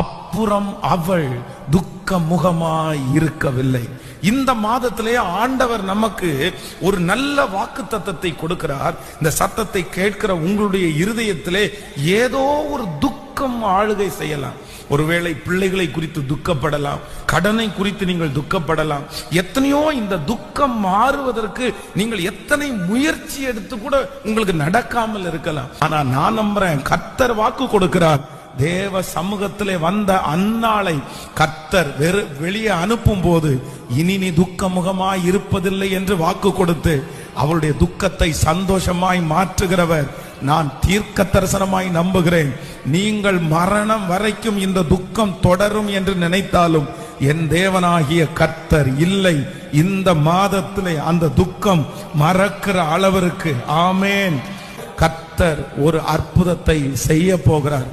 அப்புறம் அவள் துக்க முகமாய் இருக்கவில்லை. இந்த மாதத்திலே ஆண்டவர் நமக்கு ஒரு நல்ல வாக்கு தத்தத்தை கொடுக்கிறார். இந்த சத்தத்தை கேட்கிற உங்களுடைய இருதயத்திலே ஏதோ ஒரு துக்கம் ஆளுகை செய்யலாம். ஒருவேளை பிள்ளைகளை குறித்து துக்கப்படலாம். கடனை குறித்து நீங்கள் துக்கப்படலாம். எத்தனையோ இந்த துக்கம் மாறுவதற்கு நீங்கள் எத்தனை முயற்சி எடுத்து கூட உங்களுக்கு நடக்காமல் இருக்கலாம். ஆனா நான் நம்புறேன் கத்தர் வாக்கு கொடுக்கிறார். தேவ சமூகத்திலே வந்த அந்நாளை கர்த்தர் வெறு வெளியே அனுப்பும் போது இனி நீ துக்க முகமாய் இருப்பதில்லை என்று வாக்கு கொடுத்து அவருடைய துக்கத்தை சந்தோஷமாய் மாற்றுகிறவர். நான் தீர்க்க தரிசனமாய் நம்புகிறேன். நீங்கள் மரணம் வரைக்கும் இந்த துக்கம் தொடரும் என்று நினைத்தாலும் என் தேவனாகிய கர்த்தர் இல்லை. இந்த மாதத்திலே அந்த துக்கம் மறக்கிற அளவிற்கு. ஆமேன். கர்த்தர் ஒரு அற்புதத்தை செய்ய போகிறார்.